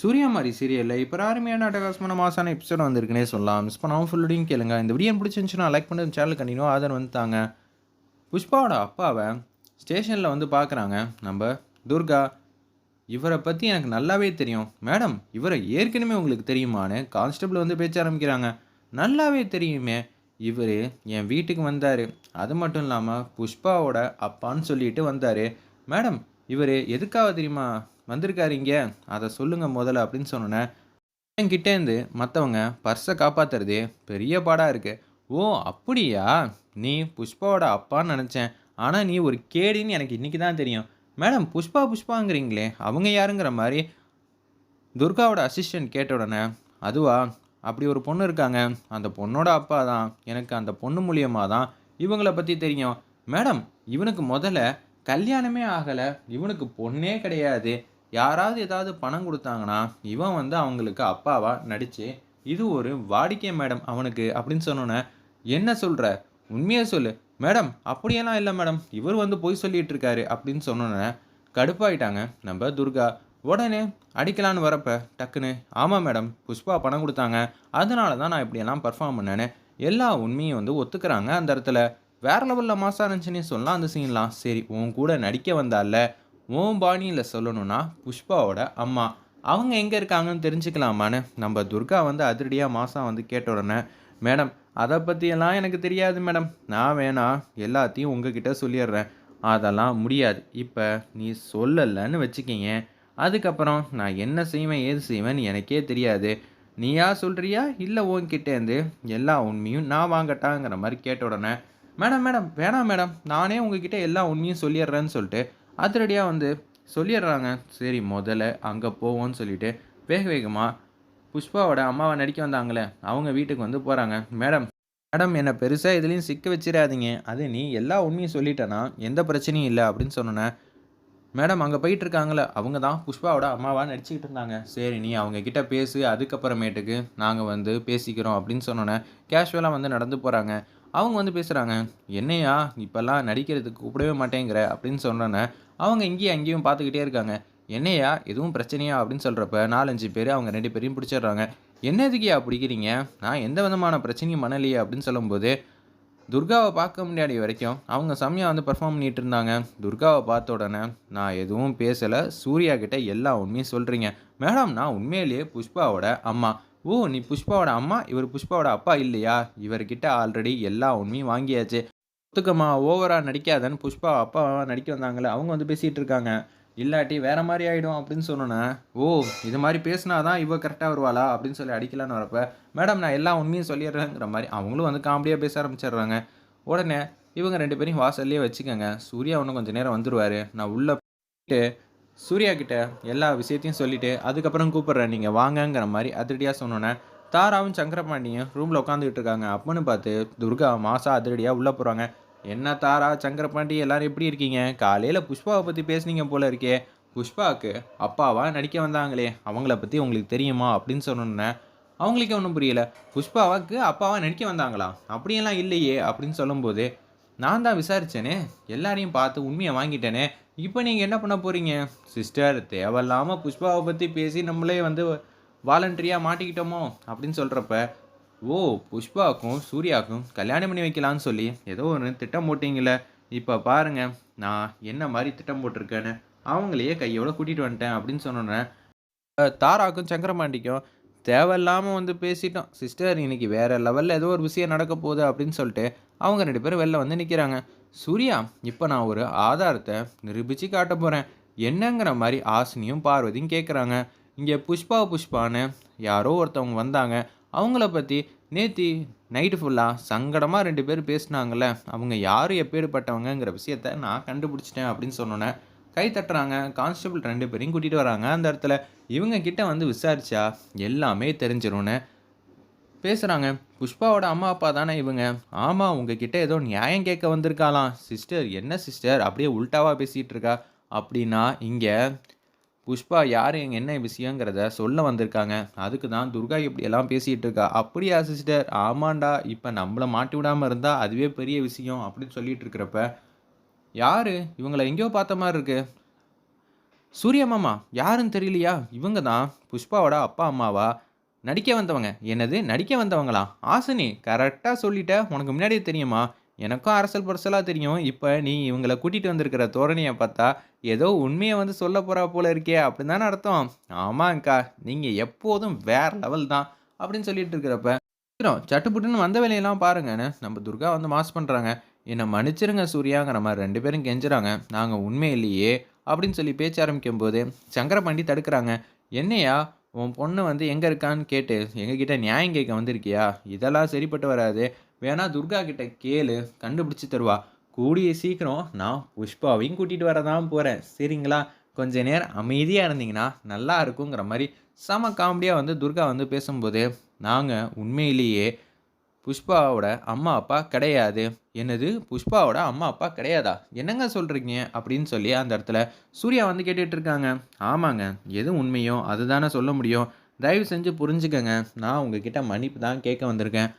சூரியமாரி சீரியலில் இப்போ அருமையான அட்டகாசமான மாசான எபிசோட் வந்திருக்குனே சொல்லலாம். மிஸ் பண்ணாமல் ஃபுல்லோடையும் கேளுங்க. இந்த வீடியோ பிடிச்சிருந்துச்சுன்னா லைக் பண்ணி சேனல் கண்டினியூ ஆதரவு வந்து தாங்க. புஷ்பாவோட அப்பாவை ஸ்டேஷனில் வந்து பார்க்குறாங்க நம்ம துர்கா இவரை பற்றி எனக்கு நல்லாவே தெரியும். மேடம் இவரை ஏற்கனவே உங்களுக்கு தெரியுமான்னு கான்ஸ்டபிள் வந்து பேச்ச ஆரம்பிக்கிறாங்க. நல்லாவே தெரியுமே. இவர் என் வீட்டுக்கு வந்தார். அது மட்டும் இல்லாமல் புஷ்பாவோட அப்பான்னு சொல்லிட்டு வந்தார். மேடம் இவர் எதுக்காக தெரியுமா? வந்திருக்காரு இங்கே அதை சொல்லுங்கள் முதல்ல அப்படின்னு சொன்னோன்னே என்கிட்டேருந்து மற்றவங்க பர்ஸை காப்பாற்றுறதே பெரிய பாடாக இருக்குது ஓ அப்படியா? நீ புஷ்பாவோட அப்பான்னு நினச்சேன். ஆனால் நீ ஒரு கேடின்னு எனக்கு இன்றைக்கி தான் தெரியும். மேடம் புஷ்பா புஷ்பாங்கிறீங்களே. அவங்க யாருங்கிற மாதிரி துர்காவோட அசிஸ்டன்ட் கேட்ட உடனே அதுவா? அப்படி ஒரு பொண்ணு இருக்காங்க. அந்த பொண்ணோட அப்பா தான். எனக்கு அந்த பொண்ணு மூலியமாக தான் இவங்கள பற்றி தெரியும். மேடம் இவனுக்கு முதல்ல கல்யாணமே ஆகலை. இவனுக்கு பொண்ணே கிடையாது. யாராவது ஏதாவது பணம் கொடுத்தாங்கன்னா இவன் வந்து அவங்களுக்கு அப்பாவா நடித்து இது ஒரு வாடிக்கை மேடம் அவனுக்கு அப்படின்னு சொன்னோன்னே என்ன சொல்கிற உண்மையை சொல்லு. மேடம் அப்படியெல்லாம் இல்லை மேடம். இவர் வந்து பொய் சொல்லிட்டு இருக்காரு அப்படின்னு சொன்னோன்னே கடுப்பாயிட்டாங்க. நம்ம துர்கா உடனே அடிக்கலான்னு வரப்ப டக்குன்னு ஆமாம் மேடம் புஷ்பா பணம் கொடுத்தாங்க. அதனால தான் நான் இப்படியெல்லாம் பர்ஃபார்ம் பண்ணேன்னு எல்லா உண்மையும் வந்து ஒத்துக்கிறாங்க அந்த இடத்துல. வேற லெவலில் மாசா இருந்துச்சுன்னே சொல்லலாம் அந்த சீன்லாம் சரி உன் கூட நடிக்க வந்தால ஓம் பாணியில் சொல்லணும்னா புஷ்பாவோட அம்மா. அவங்க எங்கே இருக்காங்கன்னு தெரிஞ்சுக்கலாமான்னு? நம்ம துர்கா வந்து அதிரடியாக மாதம் வந்து கேட்ட உடனே மேடம் அதை பற்றியெல்லாம் எனக்கு தெரியாது மேடம். நான் வேணா எல்லாத்தையும் உங்ககிட்ட சொல்லிடுறேன். அதெல்லாம் முடியாது. இப்போ நீ சொல்லலைன்னு வச்சுக்கிங்க. அதுக்கப்புறம் நான் என்ன செய்வேன் ஏது செய்வேன்னு எனக்கே தெரியாது. நீயா சொல்கிறியா இல்லை உன்கிட்டேருந்து எல்லா உண்மையும் நான் வாங்கட்டாங்கிற மாதிரி கேட்ட உடனே மேடம் மேடம் வேணாம் மேடம். நானே உங்ககிட்ட எல்லா உண்மையும் சொல்லிடுறேன்னு சொல்லிட்டு அதிரடியாக வந்து சொல்லிடுறாங்க. சரி முதல்ல அங்கே போவோம்னு சொல்லிட்டு வேக வேகமாக புஷ்பாவோட அம்மாவை நடிக்க வந்தாங்களே. அவங்க வீட்டுக்கு வந்து போகிறாங்க மேடம் மேடம் என்னை பெருசாக இதுலேயும் சிக்க வச்சிடாதீங்க. அது நீ எல்லா உண்மையும் சொல்லிட்டேன்னா எந்த பிரச்சனையும் இல்லை அப்படின்னு சொன்னேன் மேடம் அங்கே போயிட்டு இருக்காங்களே அவங்க தான் புஷ்பாவோட அம்மாவாக நடிச்சுக்கிட்டு இருந்தாங்க. சரி நீ அவங்க கிட்ட பேசு. அதுக்கப்புறமேட்டுக்கு நாங்கள் வந்து பேசிக்கிறோம் அப்படின்னு சொன்னோன்னே கேஷுவலாக வந்து நடந்து போகிறாங்க அவங்க வந்து பேசுகிறாங்க என்னையா இப்போல்லாம் நடிக்கிறதுக்கு கூப்பிடவே மாட்டேங்கிற அப்படின்னு சொன்னோன்னே அவங்க இங்கேயும் அங்கேயும் பார்த்துக்கிட்டே இருக்காங்க. என்னையா எதுவும் பிரச்சனையா? அப்படின்னு சொல்கிறப்ப நாலஞ்சு பேர் அவங்க ரெண்டு பேரையும் பிடிச்சிடுறாங்க. என்ன எதுக்கியா பிடிக்கிறீங்க? நான் எந்த விதமான பிரச்சனையும் பண்ணலையே அப்படின்னு சொல்லும்போது துர்காவை பார்க்க முடியாத வரைக்கும் அவங்க செம்மையாக வந்து பெர்ஃபார்ம் பண்ணிகிட்டு இருந்தாங்க. துர்காவை பார்த்த உடனே நான் எதுவும் பேசலை. சூர்யா கிட்டே எல்லா உண்மையும் சொல்கிறீங்க மேடம் நான் உண்மையிலேயே புஷ்பாவோட அம்மா. ஓ நீ புஷ்பாவோட அம்மா? இவர் புஷ்பாவோட அப்பா இல்லையா? இவர்கிட்ட ஆல்ரெடி எல்லா உண்மையும் வாங்கியாச்சு. ஒத்துக்கம்மா ஓவராக நடிக்காதன்னு புஷ்பா அப்பா நடிக்க வந்தாங்களே அவங்க வந்து பேசிகிட்டு இருக்காங்க. இல்லாட்டி வேற மாதிரி ஆகிடும் அப்படின்னு சொன்னோன்னே ஓ இது மாதிரி பேசினா தான் இவ கரெக்டாக வருவாளா? அப்படின்னு சொல்லி அடிக்கலான்னு வரப்ப மேடம் நான் எல்லா உண்மையும் சொல்லிடுறேங்கிற மாதிரி அவங்களும் வந்து காமெடியாக பேச ஆரம்பிச்சிடுறாங்க. உடனே இவங்க ரெண்டு பேரையும் வாசல்லையே வச்சுக்கோங்க. சூர்யா இன்னும் கொஞ்சம் நேரம் வந்துடுவார் நான் உள்ளே போயிட்டு சூர்யா கிட்ட எல்லா விஷயத்தையும் சொல்லிவிட்டு அதுக்கப்புறம் கூப்பிட்றேன். நீங்கள் வாங்கங்கிற மாதிரி அதிரடியாக சொன்னோன்னே தாராவும் சங்கரபாண்டியும் ரூமில் உட்காந்துக்கிட்டு இருக்காங்க. அப்பன்னு பார்த்து துர்கா மாசா அதிரடியாக உள்ளே போகிறாங்க என்ன தாரா சங்கரபாண்டி எல்லாரும் எப்படி இருக்கீங்க? காலையில் புஷ்பாவை பற்றி பேசுனீங்க போல இருக்கே. புஷ்பாவுக்கு அப்பாவா நடிக்க வந்தாங்களே அவங்கள பற்றி உங்களுக்கு தெரியுமா? அப்படின்னு சொன்னோன்னே அவங்களுக்கே ஒன்றும் புரியல. புஷ்பாவுக்கு அப்பாவா நடிக்க வந்தாங்களா? அப்படியெல்லாம் இல்லையே அப்படின்னு சொல்லும்போது நான் தான் விசாரித்தேனே எல்லாரையும் பார்த்து உண்மையை வாங்கிட்டேனே இப்போ நீங்கள் என்ன பண்ண போகிறீங்க சிஸ்டர் தேவையில்லாமல் புஷ்பாவை பற்றி பேசி நம்மளே வந்து வாலண்டரியாக மாட்டிக்கிட்டோமோ அப்படின்னு சொல்கிறப்ப ஓ புஷ்பாவுக்கும் சூர்யாவுக்கும் கல்யாணம் பண்ணி வைக்கலான்னு சொல்லி ஏதோ ஒன்று திட்டம் போட்டிங்களே இப்போ பாருங்கள் நான் என்ன மாதிரி திட்டம் போட்டிருக்கேன்னு அவங்களையே கையோட கூட்டிகிட்டு வந்துட்டேன் அப்படின்னு சொன்னோன்னே தாராக்கும் சங்கரமாண்டிக்கும் தேவையில்லாமல் வந்து பேசிட்டோம். சிஸ்டர் இன்னைக்கு வேறு லெவலில் ஏதோ ஒரு விஷயம் நடக்க போகுது அப்படின்னு சொல்லிட்டு அவங்க ரெண்டு பேரும் வெளில வந்து நிற்கிறாங்க சூர்யா இப்போ நான் ஒரு ஆதாரத்தை நிரூபித்து காட்ட போகிறேன் என்னங்கிற மாதிரி ஆசினியும் பார்வதியும் கேட்குறாங்க இங்கே புஷ்பா புஷ்பான்னு யாரோ ஒருத்தவங்க வந்தாங்க. அவங்கள பற்றி நேத்தி நைட்டு ஃபுல்லாக சங்கடமாக ரெண்டு பேர் பேசுனாங்கல்ல. அவங்க யார் எப்பேற்பட்டவங்கங்கிற விஷயத்த நான் கண்டுபிடிச்சிட்டேன் அப்படின்னு சொன்னோன்னே கை தட்டுறாங்க. கான்ஸ்டபிள் ரெண்டு பேரையும் கூட்டிகிட்டு வராங்க. அந்த இடத்துல இவங்க கிட்ட வந்து விசாரிச்சா எல்லாமே தெரிஞ்சிரும்னு பேசுகிறாங்க புஷ்பாவோட அம்மா அப்பா தானே இவங்க. ஆமாம் உங்ககிட்ட ஏதோ நியாயம் கேட்க வந்திருக்காளாம். சிஸ்டர் என்ன சிஸ்டர்? அப்படியே உல்ட்டாவாக பேசிகிட்டு இருக்கா? அப்படின்னா இங்கே புஷ்பா யார்? எங்கள் என்ன விஷயங்கிறத சொல்ல வந்திருக்காங்க. அதுக்கு தான் துர்கா இப்படியெல்லாம் பேசிகிட்டு இருக்கா. அப்படியா சிஸ்டர் ஆமாண்டா இப்போ நம்மளை மாட்டி விடாமல் இருந்தால் அதுவே பெரிய விஷயம் அப்படின்னு சொல்லிட்டு இருக்கிறப்ப யார்? இவங்களை எங்கேயோ பார்த்த மாதிரி இருக்கு. சூரிய மாமா யாருன்னு தெரியலையா? இவங்க தான் புஷ்பாவோட அப்பா அம்மாவா? நடிக்க வந்தவங்க. என்னது? நடிக்க வந்தவங்களா? ஆசினி கரெக்டாக சொல்லிட்ட. உனக்கு முன்னாடியே தெரியுமா? எனக்கும் அரசல் பரசலாக தெரியும். இப்போ நீ இவங்களை கூட்டிகிட்டு வந்திருக்கிற தோரணையை பார்த்தா ஏதோ உண்மையை வந்து சொல்ல போகிறா போல இருக்கே அப்படின்னு தானே அர்த்தம் ஆமாங்க்கா நீங்கள் எப்போதும் வேற லெவல் தான் அப்படின்னு சொல்லிட்டு இருக்கிறப்ப சீக்கிரம் சட்டுப்புட்டுன்னு வந்த வேலையெல்லாம் பாருங்கன்னு நம்ம துர்கா வந்து மாஸ் பண்ணுறாங்க என்னை மன்னிச்சிருங்க சூர்யாங்கிற மாதிரி ரெண்டு பேரும் கெஞ்சுறாங்க. நாங்கள் உண்மை இல்லையே அப்படின்னு சொல்லி பேச்ச ஆரம்பிக்கும் போது சங்கரபாண்டி தடுக்கிறாங்க. என்னையா உன் பொண்ணு வந்து எங்கே இருக்கான்னு கேட்டு எங்ககிட்ட நியாயம் கேட்க வந்திருக்கியா? இதெல்லாம் சரிப்பட்டு வராது. வேணா துர்கா கிட்ட கேளு கண்டுபிடிச்சி தருவா. கூடிய சீக்கிரம் நான் புஷ்பாவையும் கூட்டிகிட்டு வர தான் போகிறேன் சரிங்களா? கொஞ்ச நேரம் அமைதியாக இருந்தீங்கன்னா நல்லா இருக்குங்கிற மாதிரி செம காமெடியாக வந்து துர்கா வந்து பேசும்போது நாங்கள் உண்மையிலேயே புஷ்பாவோட அம்மா அப்பா கிடையாது. என்னது? புஷ்பாவோட அம்மா அப்பா கிடையாதா? என்னங்க சொல்கிறீங்க அப்படின்னு சொல்லி அந்த இடத்துல சூர்யா வந்து கேட்டுட்டு இருக்காங்க. ஆமாங்க எது உண்மையோ அதுதானே சொல்ல முடியும். தயவு செஞ்சு புரிஞ்சுக்கங்க. நான் உங்ககிட்ட மன்னிப்பு தான் கேட்க வந்திருக்கேன்.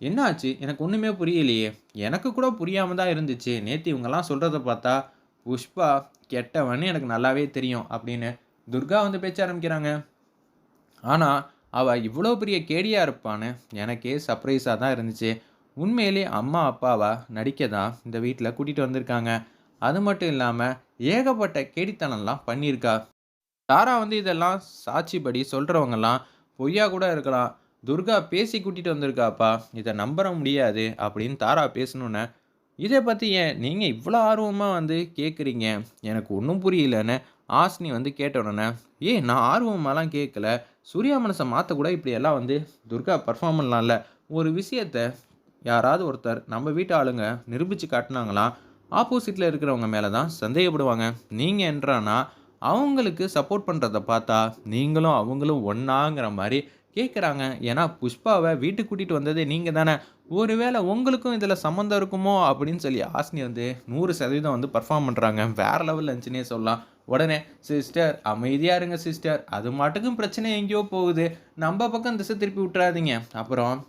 என்னாச்சு? எனக்கு ஒன்றுமே புரியலையே. எனக்கு கூட புரியாமல் தான் இருந்துச்சு. நேற்று இவங்கெல்லாம் சொல்கிறத பார்த்தா புஷ்பா கெட்டவன்னு எனக்கு நல்லாவே தெரியும் அப்படின்னு துர்கா வந்து பேச்ச ஆரம்பிக்கிறாங்க. ஆனால் அவள் இவ்வளோ பெரிய கேடியாக இருப்பான்னு எனக்கே சர்ப்ரைஸாக தான் இருந்துச்சு. உண்மையிலே அம்மா அப்பாவா நடிக்க தான் இந்த வீட்டில் கூட்டிகிட்டு வந்திருக்காங்க. அது மட்டும் இல்லாமல் ஏகப்பட்ட கேடித்தனம்லாம் பண்ணியிருக்கா. தாரா வந்து இதெல்லாம் சாட்சிப்படி சொல்கிறவங்கெல்லாம் பொய்யா கூட இருக்கலாம். துர்கா பேசி கூட்டிகிட்டு வந்திருக்காப்பா இதை நம்புற முடியாது அப்படின்னு தாரா பேசணுன்னு இதை பற்றி ஏன் நீங்கள் இவ்வளோ ஆர்வமாக வந்து கேட்குறீங்க எனக்கு ஒன்றும் புரியலன்னு ஆஸ்னி வந்து கேட்ட உடனே ஏய் நான் ஆர்வமாலாம் கேட்கல சூர்யா மனசை மாற்ற கூட இப்படியெல்லாம் வந்து துர்கா பர்ஃபார்ம் பண்ணலாம்ல. ஒரு விஷயத்த யாராவது ஒருத்தர் நம்ம வீட்டு ஆளுங்க நிரூபித்து காட்டினாங்களாம் ஆப்போசிட்டில் இருக்கிறவங்க மேலே தான் சந்தேகப்படுவாங்க. நீங்கள் என்றானா அவங்களுக்கு சப்போர்ட் பண்ணுறத பார்த்தா நீங்களும் அவங்களும் ஒன்றாங்கிற மாதிரி கேட்குறாங்க ஏன்னா புஷ்பாவை வீட்டுக்கு கூட்டிகிட்டு வந்ததே நீங்கள் தானே. ஒருவேளை உங்களுக்கும் இதில் சம்மந்தம் இருக்குமோ? அப்படின்னு சொல்லி ஆஸ்னி வந்து நூறு சதவீதம் வந்து பர்ஃபார்ம் பண்ணுறாங்க வேறு லெவலில் இருந்துச்சுன்னே சொல்லலாம். உடனே சிஸ்டர் அமைதியாக இருங்க சிஸ்டர். அது மாட்டுக்கும் பிரச்சனை எங்கேயோ போகுது. நம்ம பக்கம் திசை திருப்பி விட்டுறாதீங்க. அப்புறம்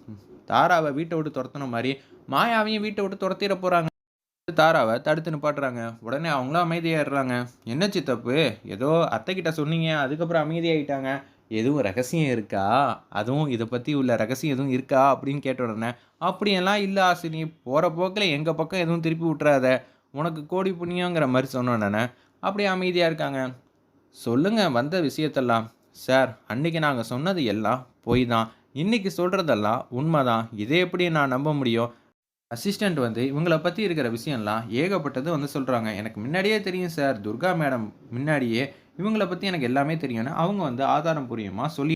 தாராவை வீட்டை விட்டு துரத்துன மாதிரி மாயாவையும் வீட்டை விட்டு துரத்திட போகிறாங்க தாராவை தடுத்து நிப்பாட்டுறாங்க. உடனே அவங்களும் அமைதியாகிடுறாங்க என்ன சித்தப்பு? ஏதோ அத்தைக்கிட்ட சொன்னீங்க. அதுக்கப்புறம் அமைதியாகிட்டாங்க எதுவும் ரகசியம் இருக்கா? அதுவும் இதை பற்றி உள்ள ரகசியம் எதுவும் இருக்கா? அப்படின்னு கேட்ட உடனே அப்படியெல்லாம் இல்லை ஆசினி. போகிற போக்கில் எங்கள் பக்கம் எதுவும் திருப்பி விட்டுறாத. உனக்கு கோடி புண்ணியங்கிற மாதிரி சொன்னோன்னே அப்படியே அமைதியாக இருக்காங்க. சொல்லுங்கள் வந்த விஷயத்தெல்லாம். சார் அன்னைக்கு நாங்கள் சொன்னது எல்லாம் பொய் தான். இன்றைக்கி சொல்கிறதெல்லாம் உண்மை தான் இதை எப்படி நான் நம்ப முடியும்? அசிஸ்டண்ட் வந்து இவங்களை பற்றி இருக்கிற விஷயம்லாம் ஏகப்பட்டது வந்து சொல்கிறாங்க எனக்கு முன்னாடியே தெரியும் சார். துர்கா மேடம் முன்னாடியே இவங்களை பற்றி எனக்கு எல்லாமே தெரியும்னு அவங்க வந்து ஆதாரம் புரியுமா சொல்லி